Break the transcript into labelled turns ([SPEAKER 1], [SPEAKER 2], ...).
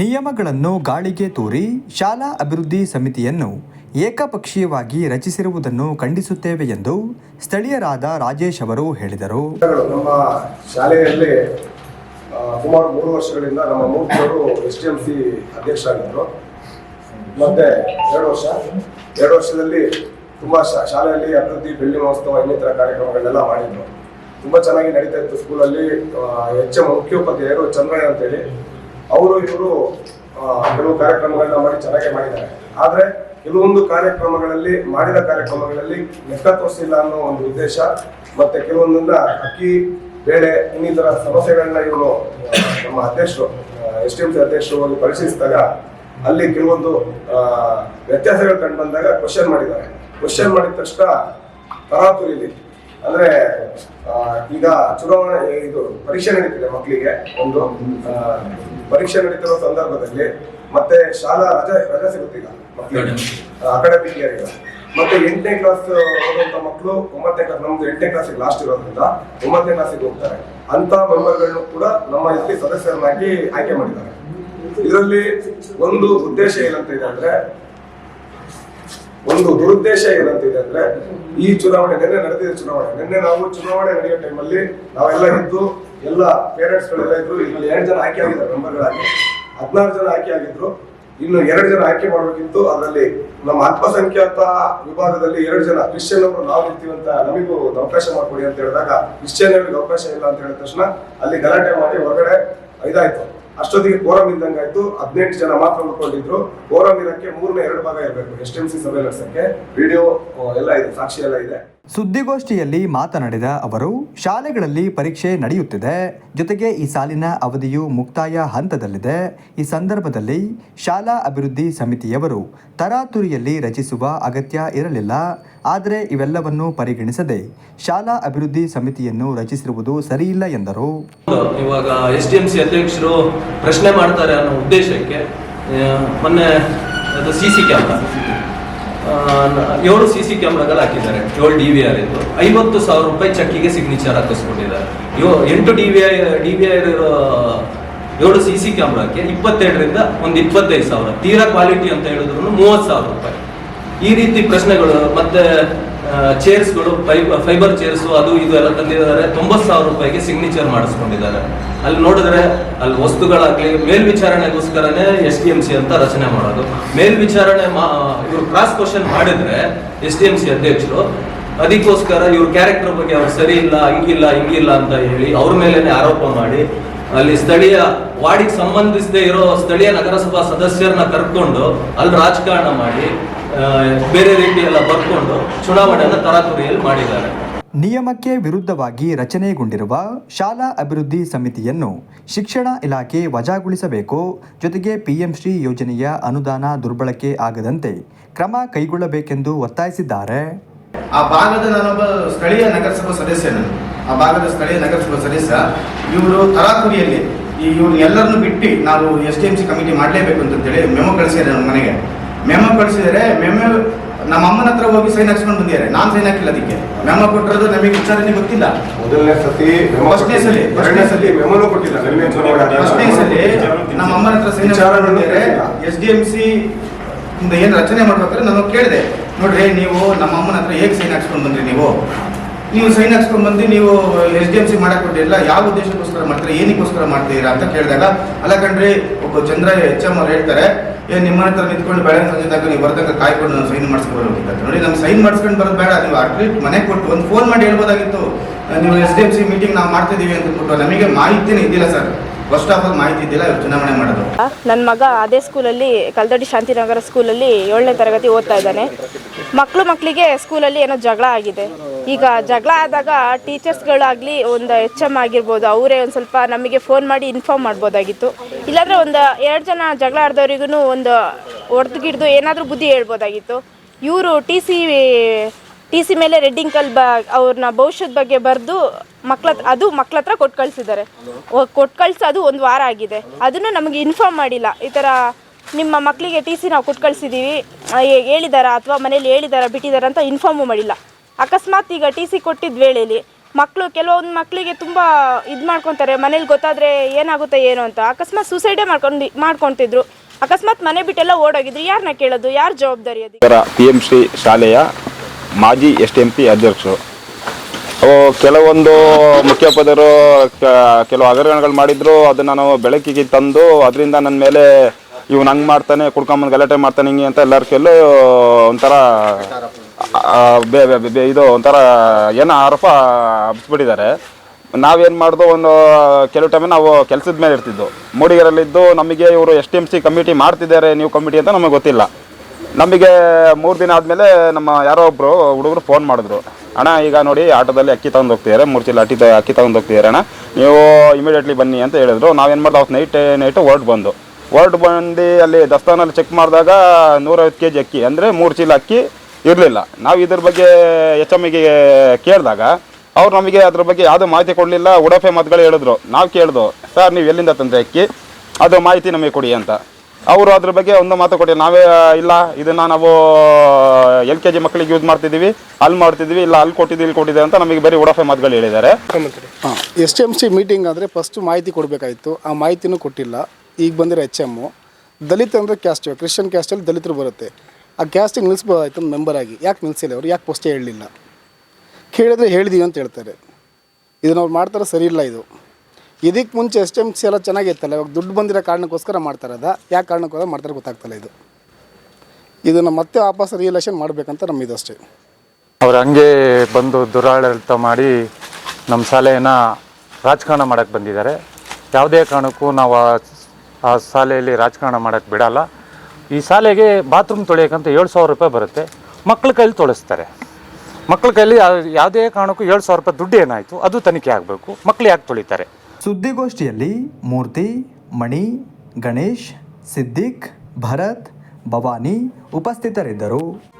[SPEAKER 1] ನಿಯಮಗಳನ್ನು ಗಾಳಿಗೆ ತೂರಿ ಶಾಲಾ ಅಭಿವೃದ್ಧಿ ಸಮಿತಿಯನ್ನು ಏಕಪಕ್ಷೀಯವಾಗಿ ರಚಿಸಿರುವುದನ್ನು ಖಂಡಿಸುತ್ತೇವೆ ಎಂದು ಸ್ಥಳೀಯರಾದ ರಾಜೇಶ್ ಅವರು ಹೇಳಿದರು.
[SPEAKER 2] ನಮ್ಮ ಶಾಲೆಯಲ್ಲಿ ಸುಮಾರು ಮೂರು ವರ್ಷಗಳಿಂದ ನಮ್ಮ ಮೂರು ಎಸ್ ಟಿ ಎಂ ಸಿ ಅಧ್ಯಕ್ಷರಾಗಿದ್ದರು. ಮತ್ತೆ ಎರಡು ವರ್ಷ, ಎರಡು ವರ್ಷದಲ್ಲಿ ತುಂಬ ಶಾಲೆಯಲ್ಲಿ ಅಭಿವೃದ್ಧಿ, ಬೆಳ್ಳಿ ಮಹೋತ್ಸವ, ಇನ್ನಿತರ ಕಾರ್ಯಕ್ರಮಗಳನ್ನೆಲ್ಲ ಮಾಡಿದ್ರು. ತುಂಬ ಚೆನ್ನಾಗಿ ನಡೀತಾ ಇತ್ತು ಸ್ಕೂಲಲ್ಲಿ ಎಂ ಮುಖ್ಯೋಪಾಧ್ಯಾಯರು ಚಂದ್ರಯ್ಯ ಅಂತೇಳಿ ಅವರು ಇವರು ಕೆಲವು ಕಾರ್ಯಕ್ರಮಗಳನ್ನ ಮಾಡಿ ಚೆನ್ನಾಗಿ ಮಾಡಿದ್ದಾರೆ. ಆದ್ರೆ ಕೆಲವೊಂದು ಕಾರ್ಯಕ್ರಮಗಳಲ್ಲಿ, ಮಾಡಿದ ಕಾರ್ಯಕ್ರಮಗಳಲ್ಲಿ ಲೆಕ್ಕ ತೋರಿಸಿಲ್ಲ ಅನ್ನೋ ಒಂದು ಉದ್ದೇಶ, ಮತ್ತೆ ಕೆಲವೊಂದನ್ನ ಅಕ್ಕಿ, ಬೇಳೆ, ಇನ್ನಿತರ ಸಮಸ್ಯೆಗಳನ್ನ ಇವರು, ನಮ್ಮ ಅಧ್ಯಕ್ಷರು ಎಸ್ ಟಿ ಎಂ ಸಿ ಅಧ್ಯಕ್ಷರು ಹೋಗಿ ಪರಿಶೀಲಿಸಿದಾಗ ಅಲ್ಲಿ ಕೆಲವೊಂದು ವ್ಯತ್ಯಾಸಗಳು ಕಂಡು ಬಂದಾಗ ಕ್ವಶನ್ ಮಾಡಿದ್ದಾರೆ. ಕ್ವಶನ್ ಮಾಡಿದ ತಕ್ಷಣ ತರಾತುರಿಲಿ ಅಂದ್ರೆ ಈಗ ಚುನಾವಣೆ ಇದು ಪರೀಕ್ಷೆ ನಡೀತಿದೆ ಮಕ್ಕಳಿಗೆ ಒಂದು ಪರೀಕ್ಷೆ ನಡೀತಿರೋ ಸಂದರ್ಭದಲ್ಲಿ ಮತ್ತೆ ಶಾಲಾ ರಜೆ ರಜೆ ಸಿಗುತ್ತೀಗ ಮಕ್ಕಳಿಗೆ ಅಕಾಡೆಮಿಕ್ ಇಯರ್ ಈಗ. ಮತ್ತೆ ಎಂಟನೇ ಕ್ಲಾಸ್ ಓದುವಂತ ಮಕ್ಕಳು ಒಂಬತ್ತನೇ ಕ್ಲಾಸ್ ನಮ್ದು ಎಂಟನೇ ಕ್ಲಾಸಿಗೆ ಲಾಸ್ಟ್ ಇರೋದ್ರಿಂದ ಒಂಬತ್ತನೇ ಕ್ಲಾಸಿಗೆ ಹೋಗ್ತಾರೆ. ಅಂತ ಮೆಂಬರ್ಗಳನ್ನು ಕೂಡ ನಮ್ಮ ಇಲ್ಲಿ ಸದಸ್ಯರನ್ನಾಗಿ ಆಯ್ಕೆ ಮಾಡಿದ್ದಾರೆ. ಇದರಲ್ಲಿ ಒಂದು ಉದ್ದೇಶ ಏನಂತ ಇದೆ ಅಂದ್ರೆ ಒಂದು ದುರುದ್ದೇಶ ಏನಂತಿದೆ ಅಂದ್ರೆ, ಈ ಚುನಾವಣೆ, ನಿನ್ನೆ ನಡೆದಿದೆ ಚುನಾವಣೆ. ನಿನ್ನೆ ನಾವು ಚುನಾವಣೆ ನಡೆಯೋ ಟೈಮಲ್ಲಿ ನಾವೆಲ್ಲ ಇದ್ದು, ಎಲ್ಲ ಪೇರೆಂಟ್ಸ್ ಗಳೆಲ್ಲ ಇದ್ರು, ಇಲ್ಲಿ ಎರಡು ಜನ ಆಯ್ಕೆ ಆಗಿದ್ದಾರೆ ಮೆಂಬರ್ಗಳಾಗಿ ಹದಿನಾರು ಜನ ಆಯ್ಕೆ ಆಗಿದ್ರು. ಇನ್ನು ಎರಡು ಜನ ಆಯ್ಕೆ ಮಾಡಬೇಕಿತ್ತು. ಅದರಲ್ಲಿ ನಮ್ಮ ಅಲ್ಪಸಂಖ್ಯಾತ ವಿಭಾಗದಲ್ಲಿ ಎರಡು ಜನ, ಕ್ರಿಶ್ಚಿಯನ್ ಅವರು ನಾವು ಇರ್ತೀವಿ ಅಂತ ನಮಗೂ ಅವಕಾಶ ಮಾಡಿಕೊಡಿ ಅಂತ ಹೇಳಿದಾಗ, ಕ್ರಿಶ್ಚಿಯನ್ ಅವರಿಗೆ ಅವಕಾಶ ಇಲ್ಲ ಅಂತ ಹೇಳಿದ ತಕ್ಷಣ ಅಲ್ಲಿ ಗಲಾಟೆ ಮಾಡಿ ಹೊರಗಡೆ ಇದಾಯ್ತು ಅಷ್ಟೊತ್ತಿಗೆ ಕೋರಂ ಇದ್ದಂಗಾಯ್ತು ಹದಿನೆಂಟು ಜನ ಮಾತ್ರ ಉಳ್ಕೊಂಡಿದ್ರು. ಕೋರಂ ಇರಕ್ಕೆ ಮೂರನೇ ಎರಡು ಭಾಗ ಇರಬೇಕು. ಎಸ್ ಎಂ ಸಿ ಸಭೆ ನಡೆಸಕ್ಕೆ. ವಿಡಿಯೋ ಎಲ್ಲ ಇದೆ, ಸಾಕ್ಷಿ ಎಲ್ಲ ಇದೆ.
[SPEAKER 1] ಸುದ್ದಿಗೋಷ್ಠಿಯಲ್ಲಿ ಮಾತನಾಡಿದ ಅವರು, ಶಾಲೆಗಳಲ್ಲಿ ಪರೀಕ್ಷೆ ನಡೆಯುತ್ತಿದೆ. ಜೊತೆಗೆ ಈ ಸಾಲಿನ ಅವಧಿಯು ಮುಕ್ತಾಯ ಹಂತದಲ್ಲಿದೆ. ಈ ಸಂದರ್ಭದಲ್ಲಿ ಶಾಲಾ ಅಭಿವೃದ್ಧಿ ಸಮಿತಿಯವರು ತರಾತುರಿಯಲ್ಲಿ ರಚಿಸುವ ಅಗತ್ಯ ಇರಲಿಲ್ಲ. ಆದರೆ ಇವೆಲ್ಲವನ್ನು ಪರಿಗಣಿಸದೆ ಶಾಲಾ ಅಭಿವೃದ್ಧಿ ಸಮಿತಿಯನ್ನು ರಚಿಸಿರುವುದು ಸರಿಯಿಲ್ಲ ಎಂದರು.
[SPEAKER 3] ಇವಾಗ ಎಸ್ ಡಿ ಎಂ ಸಿ ಅಧ್ಯಕ್ಷರು ಪ್ರಶ್ನೆ ಮಾಡ್ತಾರೆ ಅನ್ನೋ ಉದ್ದೇಶಕ್ಕೆ ಮೊನ್ನೆ ಸಿ ಸಿ ಕ್ಯಾಮ್ರಾ. ಏಳು ಸಿ ಸಿ ಕ್ಯಾಮ್ರಾಗಳು ಹಾಕಿದ್ದಾರೆ, ಏಳು ಡಿ ವಿ ಆರ್ ಇದ್ದು. ಐವತ್ತು ಸಾವಿರ ರೂಪಾಯಿ ಚೆಕ್ಕಿಗೆ ಸಿಗ್ನೇಚರ್ ಹಾಕಿಸ್ಕೊಂಡಿದ್ದಾರೆ. ಎಂಟು D V I D V I ಇರೋ ಏಳು ಸಿ ಸಿ ಕ್ಯಾಮ್ರಾಕ್ಕೆ ಇಪ್ಪತ್ತೆರಡರಿಂದ ಒಂದು ಇಪ್ಪತ್ತೈದು ಸಾವಿರ. ತೀರಾ ಕ್ವಾಲಿಟಿ ಅಂತ ಹೇಳಿದ್ರು ಮೂವತ್ತು ಸಾವಿರ ರೂಪಾಯಿ. ಈ ರೀತಿ ಪ್ರಶ್ನೆಗಳು, ಮತ್ತೆ ಚೇರ್ಸ್ಗಳು ಫೈಬರ್ ಚೇರ್ಸ್ ಅದು ಇದು ಎಲ್ಲ ತಂದಿದ್ದಾರೆ. ತೊಂಬತ್ತು ಸಾವಿರ ರೂಪಾಯಿಗೆ ಸಿಗ್ನೇಚರ್ ಮಾಡಿಸ್ಕೊಂಡಿದ್ದಾರೆ. ಅಲ್ಲಿ ನೋಡಿದ್ರೆ ಅಲ್ಲಿ ವಸ್ತುಗಳಾಗ್ಲಿ ಮೇಲ್ವಿಚಾರಣೆಗೋಸ್ಕರನೇ ಎಸ್ ಡಿ ಎಂ ಸಿ ಅಂತ ರಚನೆ ಮಾಡೋದು. ಮೇಲ್ವಿಚಾರಣೆ ಇವರು ಕ್ರಾಸ್ ಕ್ವಶನ್ ಮಾಡಿದ್ರೆ ಎಸ್ ಡಿ ಎಂ ಸಿ ಅಧ್ಯಕ್ಷರು, ಅದಕ್ಕೋಸ್ಕರ ಇವ್ರ ಕ್ಯಾರೆಕ್ಟರ್ ಬಗ್ಗೆ ಅವ್ರು ಸರಿ ಇಲ್ಲ, ಹಿಂಗಿಲ್ಲ ಹಿಂಗಿಲ್ಲ ಅಂತ ಹೇಳಿ ಅವ್ರ ಮೇಲೇನೆ ಆರೋಪ ಮಾಡಿ, ಅಲ್ಲಿ ಸ್ಥಳೀಯ ವಾರ್ಡಿಗೆ ಸಂಬಂಧಿಸದೆ ಇರೋ ಸ್ಥಳೀಯ ನಗರಸಭಾ ಸದಸ್ಯರನ್ನ ಕರ್ಕೊಂಡು ಅಲ್ಲಿ ರಾಜಕಾರಣ ಮಾಡಿ ಬೇರೆ ರೀತಿ ಎಲ್ಲ ಬರ್ಕೊಂಡು ಚುನಾವಣೆಯನ್ನ ತರಾತುರಿಯಲ್ಲಿ ಮಾಡಿದ್ದಾರೆ.
[SPEAKER 1] ನಿಯಮಕ್ಕೆ ವಿರುದ್ಧವಾಗಿ ರಚನೆಗೊಂಡಿರುವ ಶಾಲಾ ಅಭಿವೃದ್ಧಿ ಸಮಿತಿಯನ್ನು ಶಿಕ್ಷಣ ಇಲಾಖೆ ವಜಾಗೊಳಿಸಬೇಕು ಜೊತೆಗೆ ಪಿಎಂಶ್ರೀ ಯೋಜನೆಯ ಅನುದಾನ ದುರ್ಬಳಕೆ ಆಗದಂತೆ ಕ್ರಮ ಕೈಗೊಳ್ಳಬೇಕೆಂದು ಒತ್ತಾಯಿಸಿದ್ದಾರೆ.
[SPEAKER 4] ಆ ಭಾಗದ ನಾನೊಬ್ಬ ಸ್ಥಳೀಯ ನಗರಸಭಾ ಸದಸ್ಯ ನಾನು. ಆ ಭಾಗದ ಸ್ಥಳೀಯ ನಗರಸಭಾ ಸದಸ್ಯ ಇವರು ತರಾತುರಿಯಲ್ಲಿ ಇವರು ಇವ್ರು ಎಲ್ಲರನ್ನು ಬಿಟ್ಟು ನಾವು S D M C committee ಮಾಡಲೇಬೇಕು ಅಂತೇಳಿ ಮೆಮೊ ಕಳಿಸಿದ್ದಾರೆ ನಮ್ಮ ಮನೆಗೆ. ಮೆಮೊ ಕಳಿಸಿದರೆ ಮೆಮೊ ನಮ್ಮ ಅಮ್ಮನ ಹತ್ರ ಹೋಗಿ ಸೈನ್ ಹಾಕ್ಸ್ಕೊಂಡು ಬಂದಿದ್ದಾರೆ. ನಾನು ಸೈನ್ ಹಾಕಿಲ್ಲ ಅದಕ್ಕೆ. ಮೆಮೊ ಕೊಟ್ಟಿರೋದು ನಮಗೆ ವಿಚಾರಣೆ ಗೊತ್ತಿಲ್ಲ.
[SPEAKER 2] ಮೊದಲನೇ ಸತಿ
[SPEAKER 4] ಫಸ್ಟ್ನೇ ಸಲ.
[SPEAKER 2] ಎರಡನೇ ಸತಿ ಮೆಮೊನು ಕೊಟ್ಟಿಲ್ಲ.
[SPEAKER 4] ಫಸ್ಟ್ನೇ ಸಲ ನಮ್ಮ ಅಮ್ಮನ ಹತ್ರ ಸೈನ್ ಬಂದಿದ್ದಾರೆ. ಎಸ್ ಡಿ ಎಂ ಸಿ ಇಂದ ಏನು ರಚನೆ ಮಾಡ್ಬೇಕಾದ್ರೆ ನಾನು ಕೇಳಿದೆ. ನೋಡ್ರಿ ನೀವು ನಮ್ಮ ಅಮ್ಮನ ಹತ್ರ ಹೇಗೆ ಸೈನ್ ಹಾಕ್ಸ್ಕೊಂಡು ಬಂದ್ರಿ ನೀವು? ನೀವು ಸೈನ್ ಹಾಕ್ಸ್ಕೊಂಡು ಬಂದು ನೀವು ಎಸ್ ಡಿ ಎಂ ಸಿ ಮಾಡಕ್ ಕೊಟ್ಟಿಲ್ಲ ಯಾವ ಉದ್ದೇಶಕ್ಕೋಸ್ಕರ ಮಾಡ್ತೀರಾ? ಏನಕ್ಕೋಸ್ಕರ ಮಾಡ್ತೀರಾ ಅಂತ ಕೇಳಿದಾಗ ಅಲ್ಲ ಕಣ್ರಿ ಒಬ್ಬ ಚಂದ್ರ ಎಚ್ ಎಂ ಅವ್ರು ಹೇಳ್ತಾರೆ, ಏ, ನಿಮ್ಮ ಹತ್ರ ನಿಂತ್ಕೊಂಡು ಬೆಳಗ್ಗೆ ಸಂಜೆ ನೀವು ಬರ್ತಕ್ಕ ಕಾಯ್ಕೊಂಡು ನಾನು ಸೈನ್ ಮಾಡಿಸ್ಕೊಂಡು ಬರ್ಬೇಕಿತ್ತು ನೋಡಿ, ನಮ್ಗೆ ಸೈನ್ ಮಾಡಿಸ್ಕೊಂಡು ಬರೋದು ಬೇಡ, ನೀವು ಅಟ್ಲೀಸ್ಟ್ ಮನೆ ಕೊಟ್ಟು ಒಂದು ಫೋನ್ ಮಾಡಿ ಹೇಳ್ಬೋದಾಗಿತ್ತು. ನೀವು S D F C meeting ನಾವು ಮಾಡ್ತಿದ್ದೀವಿ ಅಂತ ನಮಗೆ ಮಾಹಿತಿನೇ ಇದ್ದಿಲ್ಲ ಸರ್.
[SPEAKER 5] ನನ್ನ ಮಗ ಅದೇ ಸ್ಕೂಲಲ್ಲಿ ಕಲ್ದಡಿ ಶಾಂತಿನಗರ ಸ್ಕೂಲಲ್ಲಿ ಏಳನೇ ತರಗತಿ ಓದ್ತಾ ಇದ್ದಾನೆ. ಮಕ್ಕಳು ಮಕ್ಕಳಿಗೆ ಸ್ಕೂಲಲ್ಲಿ ಏನೋ ಜಗಳ ಆಗಿದೆ. ಈಗ ಜಗಳ ಆದಾಗ ಟೀಚರ್ಸ್ಗಳಾಗಲಿ ಒಂದು ಎಚ್ ಎಂ ಆಗಿರ್ಬೋದು, ಅವರೇ ಒಂದು ಸ್ವಲ್ಪ ನಮಗೆ ಫೋನ್ ಮಾಡಿ ಇನ್ಫಾರ್ಮ್ ಮಾಡ್ಬೋದಾಗಿತ್ತು. ಇಲ್ಲಾಂದರೆ ಒಂದು ಎರಡು ಜನ ಜಗಳ ಆಡ್ದವ್ರಿಗೂ ಒಂದು ಹೊಡೆದು ಗಿಡ್ದು ಏನಾದರೂ ಬುದ್ಧಿ ಹೇಳ್ಬೋದಾಗಿತ್ತು. ಇವರು ಟಿ ಸಿ ಟಿ ಸಿ ಮೇಲೆ ರೆಡ್ಡಿಂಕಲ್ ಕಲ್ ಬ ಅವ್ರನ್ನ ಭವಿಷ್ಯದ ಬಗ್ಗೆ ಬರೆದು ಮಕ್ಳ ಅದು ಮಕ್ಳ ಹತ್ರ ಕೊಟ್ಟು ಕಳಿಸಿದ್ದಾರೆ. ಕೊಟ್ಟು ಕಳ್ಸಿ ಅದು ಒಂದು ವಾರ ಆಗಿದೆ. ಅದನ್ನು ನಮಗೆ ಇನ್ಫಾರ್ಮ್ ಮಾಡಿಲ್ಲ. ಈ ಥರ ನಿಮ್ಮ ಮಕ್ಕಳಿಗೆ ಟಿ ಸಿ ನಾವು ಕೊಟ್ಟು ಕಳಿಸಿದ್ದೀವಿ ಹೇಳಿದಾರ ಅಥವಾ ಮನೇಲಿ ಹೇಳಿದಾರ ಬಿಟ್ಟಿದಾರ ಅಂತ ಇನ್ಫಾರ್ಮು ಮಾಡಿಲ್ಲ. ಅಕಸ್ಮಾತ್ ಈಗ ಟಿ ಸಿ ಕೊಟ್ಟಿದ್ದ ವೇಳೆಯಲ್ಲಿ ಮಕ್ಕಳು ಕೆಲವೊಂದು ಮಕ್ಕಳಿಗೆ ತುಂಬ ಇದು ಮಾಡ್ಕೊತಾರೆ ಮನೇಲಿ ಗೊತ್ತಾದರೆ ಏನಾಗುತ್ತೆ ಏನು ಅಂತ. ಅಕಸ್ಮಾತ್ ಸೂಸೈಡೇ ಮಾಡ್ಕೊಂಡು ಮಾಡ್ಕೊತಿದ್ರು. ಅಕಸ್ಮಾತ್ ಮನೆ ಬಿಟ್ಟೆಲ್ಲ ಓಡೋಗಿದ್ರು. ಯಾರನ್ನ ಕೇಳೋದು? ಯಾರು ಜವಾಬ್ದಾರಿ
[SPEAKER 6] ಅದು? ಪಿ ಎಂ ಶ್ರೀ ಶಾಲೆಯ ಮಾಜಿ ಎಸ್ ಎಂ ಪಿ ಅಧ್ಯಕ್ಷರು. ಅವು ಕೆಲವೊಂದು ಮುಖ್ಯಪದರು ಕೆಲವು ಹಗರಣಗಳು ಮಾಡಿದ್ರು, ಅದನ್ನು ನಾವು ಬೆಳಕಿಗೆ ತಂದು, ಅದರಿಂದ ನನ್ನ ಮೇಲೆ ಇವ್ನು ಹಂಗೆ ಮಾಡ್ತಾನೆ, ಕುಡ್ಕೊಂಬಂದು ಗಲಾಟೆ ಮಾಡ್ತಾನೆ, ಹಿಂಗೆ ಅಂತ ಎಲ್ಲರ ಕೆಲವು ಒಂಥರ ಇದು ಒಂಥರ ಏನೋ ಆರೋಪ ಹಬ್ಬಿಸ್ಬಿಟ್ಟಿದ್ದಾರೆ ನಾವೇನು ಮಾಡ್ದು, ಒಂದು ಕೆಲವು ಟೈಮ್ ನಾವು ಕೆಲಸದ ಮೇಲೆ ಇರ್ತಿದ್ದು ಮೂಡಿಗೆರಲ್ಲಿದ್ದು ನಮಗೆ ಇವರು S T M C committee ಮಾಡ್ತಿದ್ದಾರೆ, ನೀವು ಕಮಿಟಿ ಅಂತ ನಮಗೆ ಗೊತ್ತಿಲ್ಲ. ನಮಗೆ ಮೂರು ದಿನ ಆದಮೇಲೆ ನಮ್ಮ ಯಾರೋ ಒಬ್ಬರು ಹುಡುಗರು ಫೋನ್ ಮಾಡಿದ್ರು. ಅಣ್ಣ, ಈಗ ನೋಡಿ ಆಟೋದಲ್ಲಿ ಅಕ್ಕಿ ತಗೊಂಡು ಹೋಗ್ತಿದ್ದಾರೆ ಮೂರು ಚೀಲ ಅಟ್ಟಿ ಅಕ್ಕಿ ತಗೊಂಡು ಹೋಗ್ತಿದ್ದಾರೆ ಅಣ್ಣ. ನೀವು ಇಮಿಡಿಯೇಟ್ಲಿ ಬನ್ನಿ ಅಂತ ಹೇಳಿದ್ರು. ನಾವೇನು ಮಾಡ್ದು ಅವತ್ತು ನೈಟ್ ನೈಟು ಹೊರ್ಟ್ ಬಂದು. ಹೊರ್ಟ್ ಬಂದು ಅಲ್ಲಿ ದಸ್ತಾನಲ್ಲಿ ಚೆಕ್ ಮಾಡಿದಾಗ ನೂರೈವತ್ತು ಕೆ ಜಿ ಅಕ್ಕಿ, ಅಂದರೆ ಮೂರು ಚೀಲ ಅಕ್ಕಿ ಇರಲಿಲ್ಲ. ನಾವು ಇದ್ರ ಬಗ್ಗೆ ಎಚ್ ಎಮ್ಗೆ ಕೇಳಿದಾಗ, ಅವ್ರು ನಮಗೆ ಅದ್ರ ಬಗ್ಗೆ ಯಾವುದೇ ಮಾಹಿತಿ ಕೊಡಲಿಲ್ಲ. ಉಡಫೆ ಮಾತುಗಳು ಹೇಳಿದ್ರು. ನಾವು ಕೇಳಿದ್ವು ಸರ್, ನೀವು ಎಲ್ಲಿಂದ ತಂದೆ ಅಕ್ಕಿ? ಅದು ಮಾಹಿತಿ ನಮಗೆ ಕೊಡಿ ಅಂತ. ಅವರು ಅದ್ರ ಬಗ್ಗೆ ಒಂದು ಮಾತು ಕೊಡಿ. ನಾವೇ ಇಲ್ಲ, ಇದನ್ನ ನಾವು ಎಲ್ ಕೆ ಜಿ ಮಕ್ಕಳಿಗೆ ಯೂಸ್ ಮಾಡ್ತಿದ್ದೀವಿ. ಅಲ್ಲಿ ಮಾಡ್ತಿದ್ದೀವಿ, ಇಲ್ಲ, ಅಲ್ಲಿ ಕೊಟ್ಟಿದ್ದೀವಿ ಇಲ್ಲಿ ಕೊಟ್ಟಿದೆ ಅಂತ ನಮಗೆ ಬೇರೆ ಉಡಾಫೆ ಮಾತುಗಳು ಹೇಳಿದ್ದಾರೆ.
[SPEAKER 7] ಹಾಂ ಎಸ್ ಎಂ ಸಿ ಮೀಟಿಂಗ್ ಅಂದರೆ ಫಸ್ಟ್ ಮಾಹಿತಿ ಕೊಡಬೇಕಾಯಿತು. ಆ ಮಾಹಿತಿನೂ ಕೊಟ್ಟಿಲ್ಲ. ಈಗ ಬಂದಿರೋ ಎಚ್ ಎಮ್ಮು ದಲಿತ ಅಂದರೆ ಕ್ಯಾಸ್ಟ್ ಕ್ರಿಶ್ಚಿಯನ್ ಕ್ಯಾಸ್ಟಲ್ಲಿ ದಲಿತರು ಬರುತ್ತೆ. ಆ ಕ್ಯಾಸ್ಟಿಗೆ ನಿಲ್ಲಿಸ್ಬೋದಾಯ್ತು ಮೆಂಬರ್ ಆಗಿ. ಯಾಕೆ ನಿಲ್ಲಿಸಿಲ್ಲ ಅವರು? ಯಾಕೆ ಪೋಸ್ಟ್ ಹೇಳಲಿಲ್ಲ? ಕೇಳಿದ್ರೆ ಹೇಳಿದೀವಿ ಅಂತ ಹೇಳ್ತಾರೆ. ಇದನ್ನ ಅವ್ರು ಮಾಡ್ತಾರೆ? ಸರಿ ಇಲ್ಲ ಇದು. ಇದಕ್ಕೆ ಮುಂಚೆ ಎಸ್ ಟಿ ಎಂ ಸಿ ಎಲ್ಲ ಚೆನ್ನಾಗಿತ್ತಲ್ಲ, ಇವಾಗ ದುಡ್ಡು ಬಂದಿರೋ ಕಾರಣಕ್ಕೋಸ್ಕರ ಮಾಡ್ತಾರದ ಯಾಕೆ ಕಾರಣಕ್ಕೋಸ್ಕರ ಮಾಡ್ತಾರೆ ಗೊತ್ತಾಗ್ತಲ್ಲ ಇದು. ಇದನ್ನು ಮತ್ತೆ ವಾಪಸ್ ರಿಯಲೇಷನ್ ಮಾಡಬೇಕಂತ ನಮ್ಮಿದು ಅಷ್ಟೇ.
[SPEAKER 8] ಅವ್ರು ಹಂಗೆ ಬಂದು ದುರಾಡಳಿತ ಮಾಡಿ ನಮ್ಮ ಶಾಲೆಯನ್ನು ರಾಜಕಾರಣ ಮಾಡೋಕ್ಕೆ ಬಂದಿದ್ದಾರೆ. ಯಾವುದೇ ಕಾರಣಕ್ಕೂ ನಾವು ಆ ಶಾಲೆಯಲ್ಲಿ ರಾಜಕಾರಣ ಮಾಡೋಕ್ಕೆ ಬಿಡಲ್ಲ. ಈ ಶಾಲೆಗೆ ಬಾತ್ರೂಮ್ ತೊಳೆಯೋಕ್ಕಂತ ಏಳು ಸಾವಿರ ರೂಪಾಯಿ ಬರುತ್ತೆ. ಮಕ್ಕಳ ಕೈಲಿ ತೊಳಸ್ತಾರೆ. ಮಕ್ಕಳ ಕೈಲಿ ಯಾವುದೇ ಕಾರಣಕ್ಕೂ ಏಳು ಸಾವಿರ ರೂಪಾಯಿ ದುಡ್ಡು ಏನಾಯಿತು? ಅದು ತನಿಖೆ ಆಗಬೇಕು. ಮಕ್ಕಳು ಯಾಕೆ ತೊಳಿತಾರೆ?
[SPEAKER 1] ಸುದ್ದಿಗೋಷ್ಠಿಯಲ್ಲಿ ಮೂರ್ತಿ ಮಣಿ ಗಣೇಶ್ ಸಿದ್ದಿಕ್ ಭರತ್ ಭವಾನಿ ಉಪಸ್ಥಿತರಿದ್ದರು.